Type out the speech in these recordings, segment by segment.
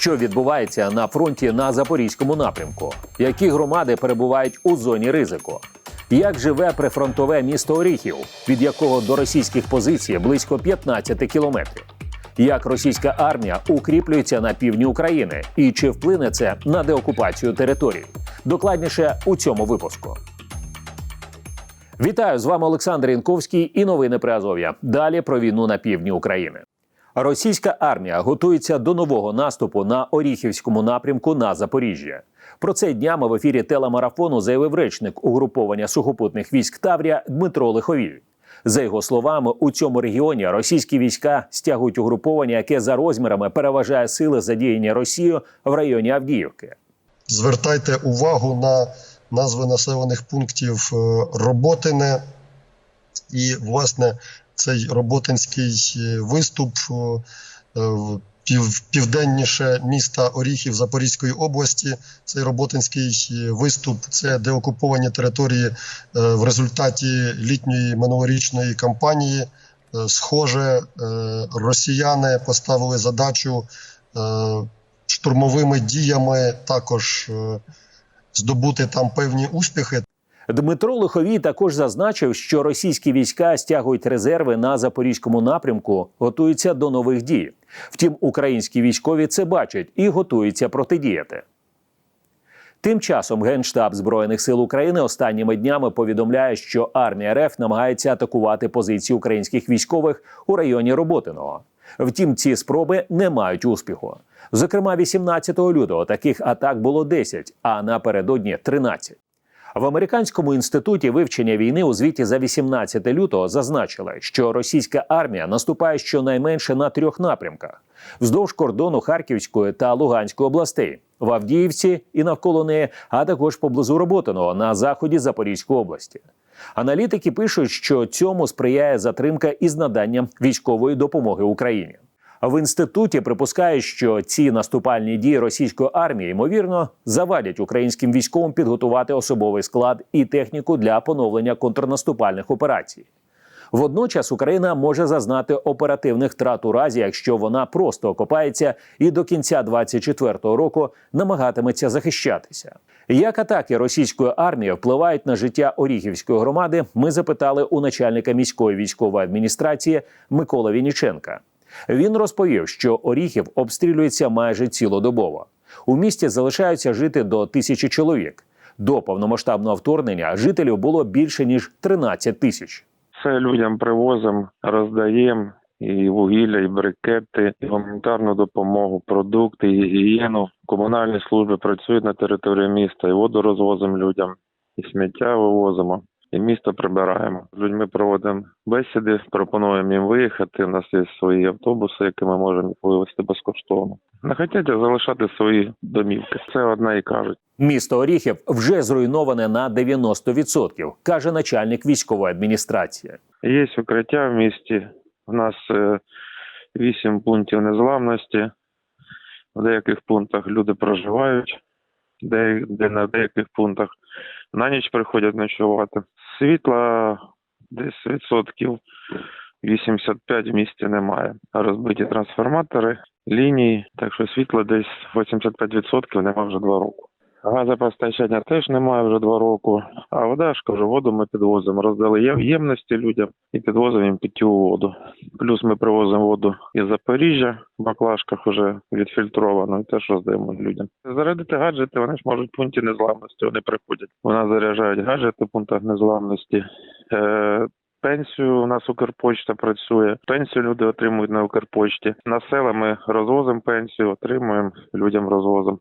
Що відбувається на фронті на запорізькому напрямку? Які громади перебувають у зоні ризику? Як живе прифронтове місто Оріхів, від якого до російських позицій близько 15 кілометрів? Як російська армія укріплюється на півдні України і чи вплине це на деокупацію територій? Докладніше у цьому випуску. Вітаю з вами Олександр Янковський і новини при Азов'я. Далі про війну на півдні України. Російська армія готується до нового наступу на Оріхівському напрямку на Запоріжжя. Про це днями в ефірі телемарафону заявив речник угруповання сухопутних військ Таврія Дмитро Лиховіль. За його словами, у цьому регіоні російські війська стягують угруповання, яке за розмірами переважає сили задіяні Росією в районі Авдіївки. Звертайте увагу на назви населених пунктів е, Роботине і, власне, цей роботинський е, виступ е, в пів, південніше міста Оріхів Запорізької області. Цей роботинський виступ це деокуповані території в результаті літньої минулорічної кампанії. Схоже, росіяни поставили задачу штурмовими діями також здобути там певні успіхи. Дмитро Лиховій також зазначив, що російські війська стягують резерви на запорізькому напрямку, готуються до нових дій. Втім, українські військові це бачать і готуються протидіяти. Тим часом Генштаб Збройних сил України останніми днями повідомляє, що армія РФ намагається атакувати позиції українських військових у районі Роботиного. Втім, ці спроби не мають успіху. Зокрема, 18 лютого таких атак було 10, а напередодні 13. В американському інституті вивчення війни у звіті за 18 лютого зазначили, що російська армія наступає щонайменше на трьох напрямках: вздовж кордону Харківської та Луганської областей, в Авдіївці і навколо неї, а також поблизу Роботиного на заході Запорізької області. Аналітики пишуть, що цьому сприяє затримка із наданням військової допомоги Україні. В інституті припускають, що ці наступальні дії російської армії ймовірно завадять українським військовим підготувати особовий склад і техніку для поновлення контрнаступальних операцій. Водночас Україна може зазнати оперативних втрат у разі, якщо вона просто окопається і до кінця 2024 року намагатиметься захищатися. Як атаки російської армії впливають на життя Оріхівської громади? Ми запитали у начальника міської військової адміністрації Микола Вініченка. Він розповів, що Оріхів обстрілюється майже цілодобово. У місті залишаються жити до тисячі чоловік. До повномасштабного вторгнення жителів було більше ніж 13 тисяч. Це людям привозимо, роздаємо і вугілля, і брикети, і гуманітарну допомогу, продукти, і гігієну. Комунальні служби працюють на території міста, і воду розвозимо людям, і сміття вивозимо. І місто прибираємо. З людьми проводимо бесіди, пропонуємо їм виїхати. У нас є свої автобуси, які ми можемо вивезти безкоштовно. Не хочуть залишати свої домівки. Це одне і кажуть. Місто Оріхів вже зруйноване на 90%, каже начальник військової адміністрації. Є укриття в місті. У нас е, вісім пунктів незламності. В деяких пунктах люди проживають, де, де на деяких пунктах на ніч приходять ночувати. Світла десь відсотків 85 в місті немає. Розбиті трансформатори, лінії, так що світла десь 85% немає вже два роки. Газопостачання теж немає вже два роки. А вода ж кажу, воду ми підвозимо. Роздали ємності людям і підвозимо їм питтєву воду. Плюс ми привозимо воду із Запоріжжя в баклажках вже відфільтровано і теж роздаємо людям. Зарядити гаджети, вони ж можуть в пункті незламності, вони приходять. Вона заряджають гаджети в пунктах незламності. Е, Пенсію у нас Укрпочта працює. Пенсію люди отримують на Укрпочті. На села ми розвозимо пенсію, отримуємо, людям розвозимо.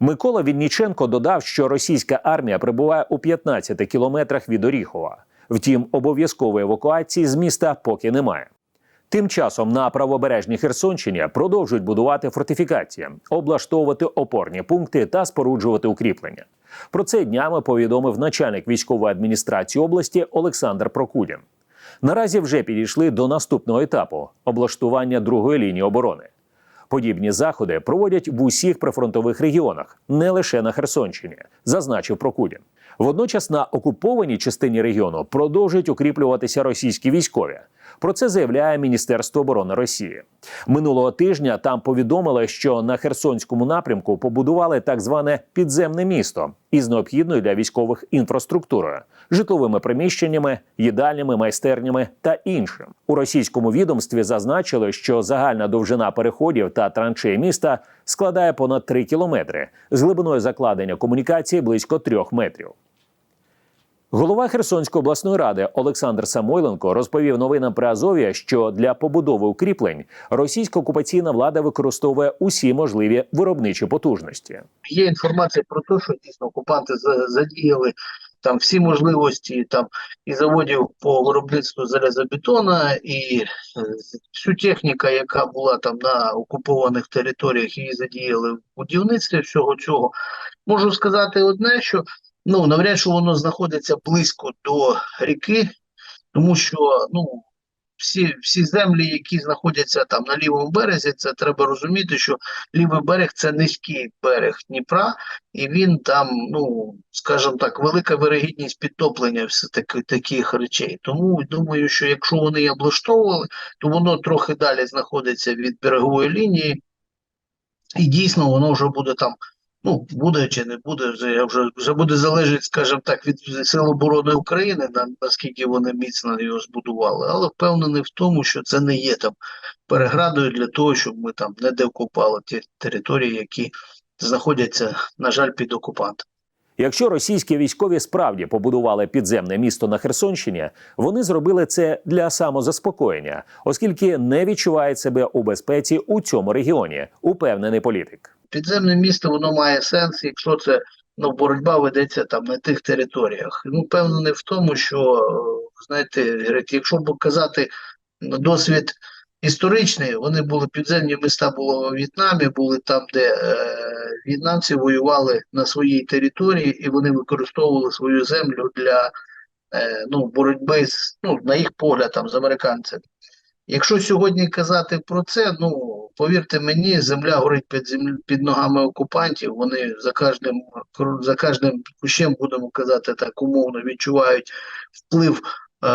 Микола Вінніченко додав, що російська армія прибуває у 15 кілометрах від Оріхова. Втім, обов'язкової евакуації з міста поки немає. Тим часом на правобережній Херсонщині продовжують будувати фортифікації, облаштовувати опорні пункти та споруджувати укріплення. Про це днями повідомив начальник військової адміністрації області Олександр Прокудін. Наразі вже підійшли до наступного етапу облаштування другої лінії оборони. Подібні заходи проводять в усіх прифронтових регіонах, не лише на Херсонщині, зазначив Прокудін. Водночас на окупованій частині регіону продовжують укріплюватися російські військові. Про це заявляє Міністерство оборони Росії. Минулого тижня там повідомили, що на Херсонському напрямку побудували так зване підземне місто із необхідною для військових інфраструктурою, житловими приміщеннями, їдальнями, майстернями та іншим. У російському відомстві зазначили, що загальна довжина переходів та траншей міста складає понад 3 кілометри з глибиною закладення комунікації близько 3 метрів. Голова Херсонської обласної ради Олександр Самойленко розповів новинам при Азов'я, що для побудови укріплень російська окупаційна влада використовує усі можливі виробничі потужності. Є інформація про те, що дійсно окупанти за- задіяли там всі можливості там і заводів по виробництву залізобетона, і е, всю техніку, яка була там на окупованих територіях, її задіяли в будівництві всього цього. Можу сказати одне, що ну навряд чи воно знаходиться близько до ріки, тому що ну. Всі, всі землі, які знаходяться там на лівому березі, це треба розуміти, що лівий берег це низький берег Дніпра, і він там, ну скажімо так, велика вирогідність підтоплення все таки таких речей. Тому думаю, що якщо вони її облаштовували, то воно трохи далі знаходиться від берегової лінії, і дійсно воно вже буде там. Ну, буде чи не буде, вже я вже вже буде залежати, скажімо так, від Сил оборони України, на, наскільки вони міцно його збудували, але впевнений в тому, що це не є там переградою для того, щоб ми там не деокупали ті території, які знаходяться, на жаль, під окупантом. Якщо російські військові справді побудували підземне місто на Херсонщині, вони зробили це для самозаспокоєння, оскільки не відчувають себе у безпеці у цьому регіоні, упевнений політик. Підземне місто воно має сенс, якщо це ну, боротьба ведеться там на тих територіях. Ну, впевнений в тому, що знаєте, якщо б казати на досвід історичний, вони були підземні міста були у В'єтнамі, були там, де е, в'єтнамці воювали на своїй території, і вони використовували свою землю для е, ну, боротьби з ну, на їх погляд там з американцями. Якщо сьогодні казати про це, ну повірте мені, земля горить під землю під ногами окупантів. Вони за кожним за кожним кущем, будемо казати так умовно, відчувають вплив е,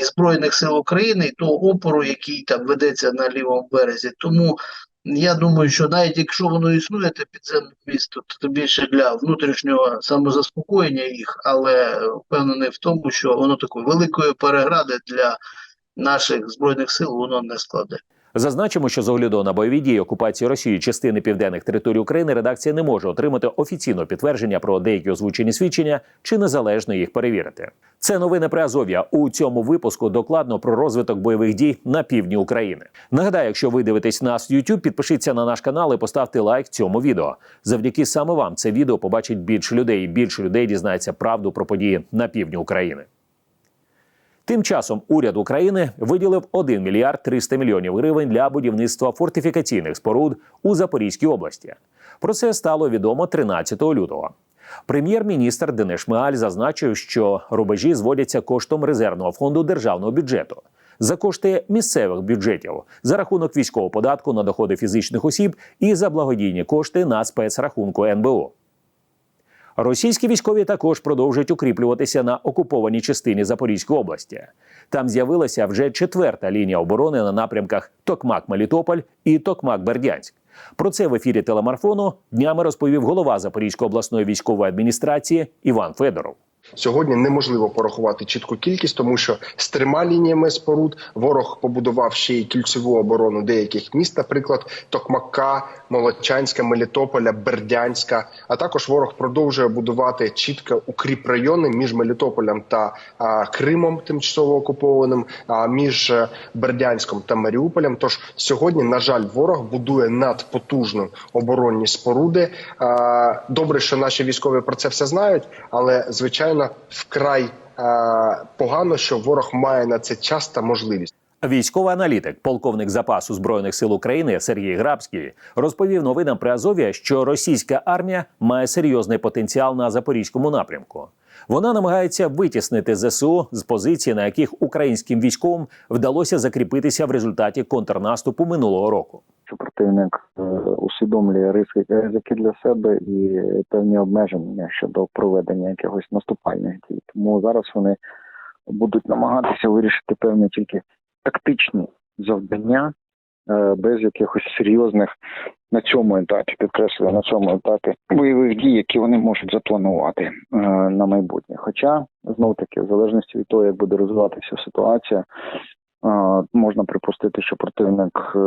і збройних сил України, і того опору, який там ведеться на лівому березі. Тому я думаю, що навіть якщо воно існує, те підземне місто, то більше для внутрішнього самозаспокоєння їх, але впевнений в тому, що воно такої великої перегради для наших збройних сил воно не складе. Зазначимо, що з огляду на бойові дії окупації Росії частини південних територій України редакція не може отримати офіційного підтвердження про деякі озвучені свідчення чи незалежно їх перевірити. Це новини при Азов'я. У цьому випуску докладно про розвиток бойових дій на півдні України. Нагадаю, якщо ви дивитесь нас в YouTube, підпишіться на наш канал і поставте лайк цьому відео. Завдяки саме вам це відео побачить більше людей, і більше людей дізнається правду про події на півдні України. Тим часом уряд України виділив 1 мільярд 300 мільйонів гривень для будівництва фортифікаційних споруд у Запорізькій області. Про це стало відомо 13 лютого. Прем'єр-міністр Денис Шмигаль зазначив, що рубежі зводяться коштом резервного фонду державного бюджету за кошти місцевих бюджетів за рахунок військового податку на доходи фізичних осіб і за благодійні кошти на спецрахунку НБУ. Російські військові також продовжують укріплюватися на окупованій частині Запорізької області. Там з'явилася вже четверта лінія оборони на напрямках Токмак-Мелітополь і Токмак-Бердянськ. Про це в ефірі телемарафону днями розповів голова Запорізької обласної військової адміністрації Іван Федоров. Сьогодні неможливо порахувати чітку кількість, тому що з трьома лініями споруд ворог побудував ще й кільцеву оборону деяких міст, наприклад, Токмака, Молочанська, Мелітополя, Бердянська. А також ворог продовжує будувати чітко укріп райони між Мелітополем та а, Кримом, тимчасово окупованим, а між е, Бердянськом та Маріуполем. Тож сьогодні, на жаль, ворог будує надпотужно оборонні споруди. А, добре, що наші військові про це все знають, але звичайно вкрай е, погано, що ворог має на це час та можливість. Військовий аналітик, полковник запасу збройних сил України Сергій Грабський розповів новинам при Азов'я, що російська армія має серйозний потенціал на запорізькому напрямку. Вона намагається витіснити ЗСУ з позицій, на яких українським військовим вдалося закріпитися в результаті контрнаступу минулого року. Що противник е, усвідомлює риски ризики для себе і певні обмеження щодо проведення якихось наступальних дій. Тому зараз вони будуть намагатися вирішити певні тільки тактичні завдання е, без якихось серйозних на цьому етапі, підкреслюю, на цьому етапі бойових дій, які вони можуть запланувати е, на майбутнє. Хоча знов таки, в залежності від того, як буде розвиватися ситуація, можна припустити, що противник е,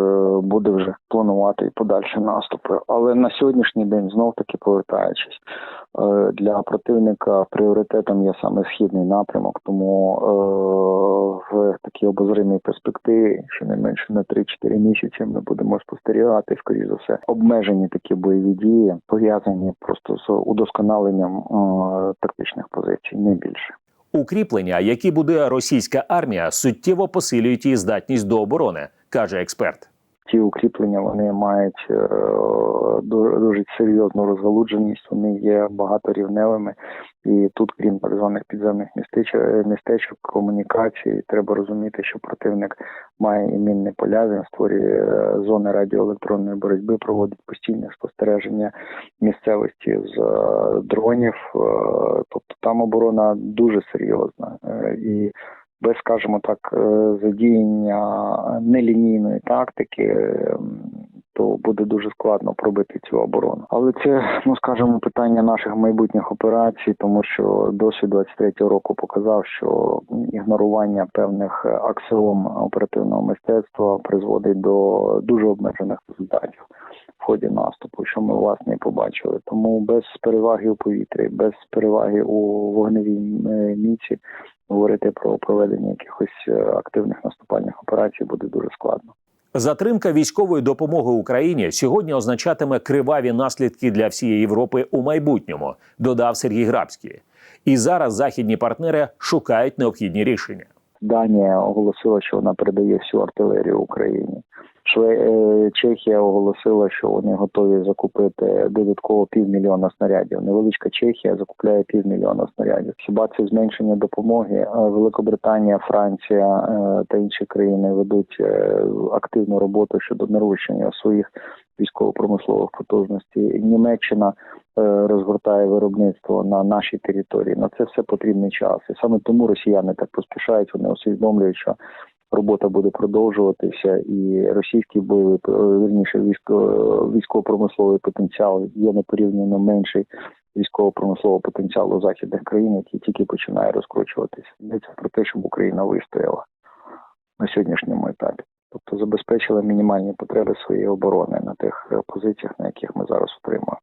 буде вже планувати подальші наступи. Але на сьогоднішній день знов таки повертаючись. Е, Для противника пріоритетом є саме східний напрямок, тому е, в такій обозримій перспективі, щонайменше на 3-4 місяці, ми будемо спостерігати, скоріш за все, обмежені такі бойові дії, пов'язані просто з удосконаленням тактичних позицій, не більше. Укріплення, які буде російська армія, суттєво посилюють її здатність до оборони, каже експерт. Ті укріплення вони мають е, дуже, серйозну розгалудженість, вони є багаторівневими. І тут, крім так званих підземних містечок, містечок комунікації, треба розуміти, що противник має і поля, він створює е, зони радіоелектронної боротьби, проводить постійне спостереження місцевості з е, дронів. е, Тобто там оборона дуже серйозна Е, і без, скажімо так, е, задіяння нелінійної тактики, ем, то буде дуже складно пробити цю оборону. Але це, ну скажімо, питання наших майбутніх операцій, тому що досвід 23-го року показав, що ігнорування певних аксіом оперативного мистецтва призводить до дуже обмежених результатів в ході наступу, що ми власне і побачили. Тому без переваги у повітрі, без переваги у вогневій е, міці говорити про проведення якихось е, активних наступальних операцій буде дуже складно. Затримка військової допомоги Україні сьогодні означатиме криваві наслідки для всієї Європи у майбутньому, додав Сергій Грабський. І зараз західні партнери шукають необхідні рішення. Данія оголосила, що вона передає всю артилерію Україні. Шве... е, Чехія оголосила, що вони готові закупити додатково півмільйона снарядів. Невеличка Чехія закупляє півмільйона снарядів. Хіба це зменшення допомоги? Е, Великобританія, Франція е, та інші країни ведуть активну роботу щодо нарощення своїх військово-промислових потужностей. Німеччина розгортає виробництво на нашій території. На це все потрібний час, і саме тому росіяни так поспішають. Вони усвідомлюють, що робота буде продовжуватися, і російський бойовий е, вірніше військо військово-промисловий потенціал є непорівняно менший військово-промислового потенціалу західних країн, який тільки починає розкручуватися. Йдеться про те, щоб Україна вистояла на сьогоднішньому етапі. Тобто забезпечила мінімальні потреби своєї оборони на тих позиціях, на яких ми зараз отримуємо.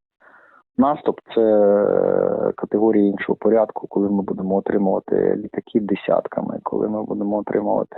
Наступ це е, категорія іншого порядку, коли ми будемо отримувати літаки десятками, коли ми будемо отримувати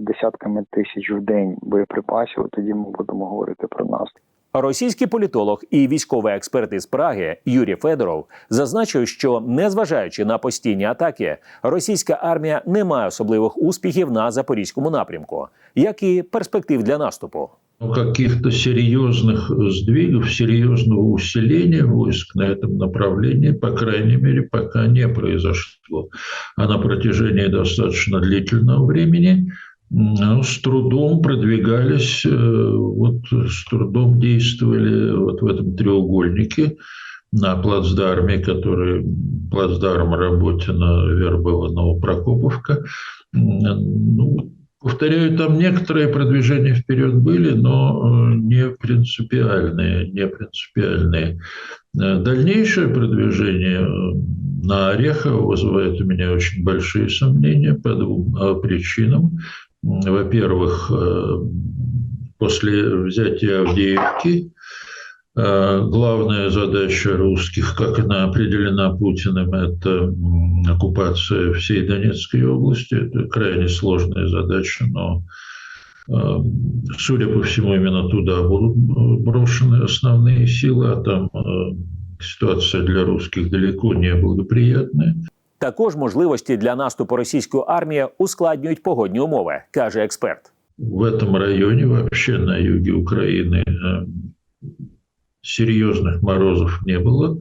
десятками тисяч в день боєприпасів, тоді ми будемо говорити про наступ. Російський політолог і військовий експерт із Праги Юрій Федоров зазначив, що незважаючи на постійні атаки, російська армія не має особливих успіхів на запорізькому напрямку, як і перспектив для наступу. Но каких-то серьезных сдвигов, серьезного усиления войск на этом направлении, по крайней мере, пока не произошло. А на протяжении достаточно длительного времени с трудом продвигались, э, вот с трудом действовали вот в этом треугольнике на плацдарме, который плацдарм Работина, Вербова, Новопрокоповка. Ну, Повторяю, там некоторые продвижения вперед были, но э, не принципиальные, не принципиальные. Э, Дальнейшее продвижение э, на Орехово вызывает у меня очень большие сомнения по двум причинам. Во-первых, после взятия Авдеевки главная задача русских, как она определена Путиным, это м, оккупация всей Донецкой области. Это крайне сложная задача, но э, Судя по всему, именно туда будут э, брошены основные силы, а там э, ситуация для русских далеко не благоприятная. Також можливості для наступу російської армії ускладнюють погодні умови, каже експерт. В этом районе, вообще на юге Украины, э, серьезных морозов не было,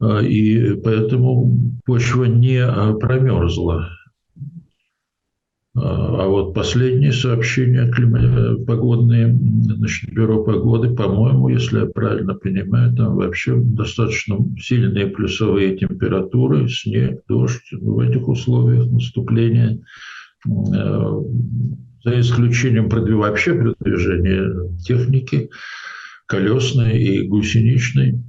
э, и поэтому почва не э, промерзла. А а вот последние сообщения погодные, значит, бюро погоды, по-моему, если я правильно понимаю, там вообще достаточно сильные плюсовые температуры, снег, дождь. В этих условиях наступления э, за исключением вообще продвижения техники, колесной и гусеничной,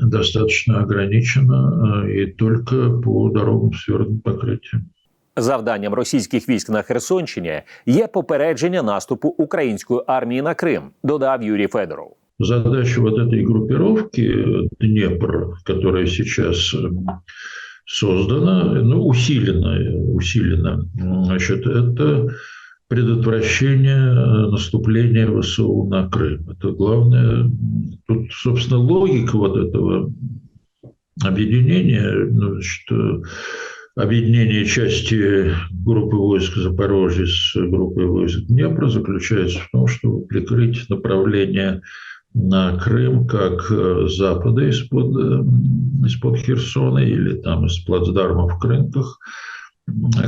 достаточно ограничено э, и только по дорогам с твердым покрытием. Завданням російських військ на Херсонщині є попередження наступу української армії на Крим, додав Юрій Федоров. Задача вот этой группировки э, Днепр, которая сейчас э, создана, ну, усилена, усилена, м, значит, это предотвращение э, наступления ВСУ на Крым. Это главное. Тут, собственно, логика вот этого объединения, ну, значит, э, объединение части группы войск Запорожья с группой войск Днепра заключается в том, чтобы прикрыть направление на Крым как э, запада из-под, э, из-под Херсона или там из плацдарма в Крынках,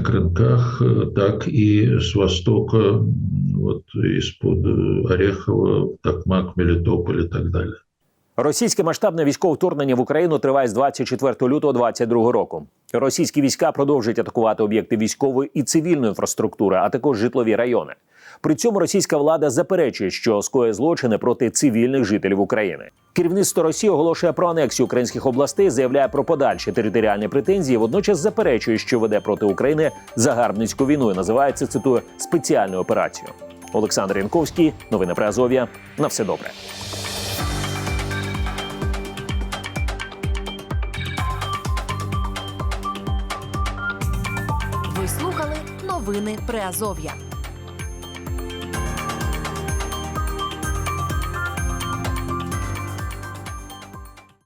Крынках, э, так и с востока, м, вот из-под э, Орехова, Токмак, Мелитополь и так далее. Російське масштабне військове вторгнення в Україну триває з 24 лютого 2022 року. Російські війська продовжують атакувати об'єкти військової і цивільної інфраструктури, а також житлові райони. При цьому російська влада заперечує, що скоє злочини проти цивільних жителів України. Керівництво Росії оголошує про анексію українських областей, заявляє про подальші територіальні претензії. Водночас заперечує, що веде проти України загарбницьку війну і називає це цитую спеціальну операцію. Олександр Янковський, новини Азов'я. На все добре. Новини Приазов'я.